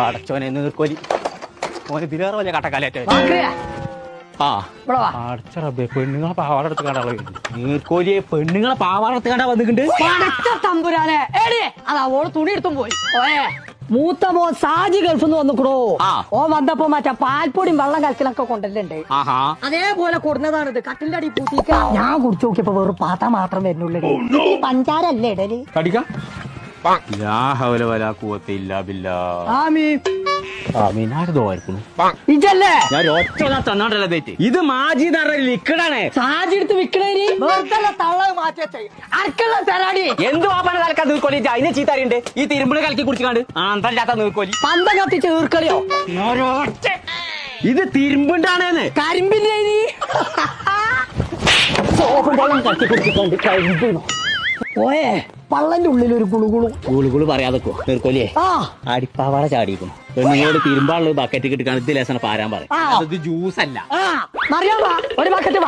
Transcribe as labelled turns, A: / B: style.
A: അടച്ചോനെ നീർക്കോലി ഓന് ഇതിലേറെ വലിയ കട്ടക്കാലേറ്റ ആ.
B: ഇവിടെ വാ.
A: അടച്ച റബ്ബേ പെണ്ണുങ്ങളെ പാവാട എടുത്ത് കണ്ടാളെ നീർക്കോലിയെ പെണ്ണുങ്ങളെ പാവാട എടുത്ത് കണ്ടാ വന്നിട്ടുണ്ട്.
B: പടച്ച തമ്പുരാനെ. ഏടി അതാ ഓൾ തുണി എടുത്തും പോയി. ഓയേ. മൂത്ത മോ സാജി ഗൾഫിൽ നിന്ന് വന്നിക്കണോ. ഓ വന്നപ്പോ മറ്റേ പാൽപ്പൊടിയും വെള്ളം കലക്കിലൊക്കെ കൊണ്ടല്ലുണ്ട്
A: ആഹാ.
B: അതേപോലെ കൊടുന്നതാണ് ഇത് കട്ടിന്റെ അടി പൂട്ടിക്ക ഞാൻ കുടിച്ചു നോക്കിയപ്പോ വെറും പാത്ത മാത്രം വരുന്നുള്ളൂ. പഞ്ചാരല്ലേ പഞ്ചാര അല്ലേ ഇടൽ?
A: കടിക്കാം? ലാ വലാ ഖുവത്ത ഇല്ലാ ബില്ലാ
B: ആമീ
A: ആമീൻ. ആരതോ ആയിരിക്കുന്നു
B: ഇജല്ലേ
A: ഞാൻ ഒറ്റ തന്നാണ്ടല്ല തെറ്റ് ഇത് മാജി എന്ന് ലിക്വിഡാണ്.
B: സാജി എടുത്ത് വിക്കണേരി വെറുതെ തള്ള മാറ്റി അരക്കുള്ള തരാടി.
A: എന്ത് വാപ്പാണ് തലക്കാ നീർക്കോലി? അതിനെ ചീത്ത അറിയണ്ട് ഈ തിരുമ്പിൾ കലക്കി കുടിച്ചാണ്ട് ആന്തല്ലാത്ത നീർക്കോലി.
B: പന്ത കത്തിച്ച് തീർക്കളിയോ
A: ഇത് തിരുമ്പുണ്ടാണേന്ന്.
B: കരിമ്പിന്റെ
A: കലക്കി കുടിച്ചിട്ടുണ്ട്. കരിമ്പുണോ
B: ഓയേ പള്ളന്റെ ഉള്ളിൽ ഒരു കുളുകുളു
A: കുളുകുളു പറയാതെക്കോ നീർക്കോലിയെ.
B: ആ.
A: അടിപ്പാവാട ചാടിയിരിക്കുന്നു. പെണ്ണുങ്ങളോട് തിരുമ്പാളുള്ളത് ബക്കറ്റ് കിട്ടിക്കാണ് ഇത് ലേസന പാരാൻ പറയും ജ്യൂസ് അല്ല.
B: ഒരു ബക്കറ്റ്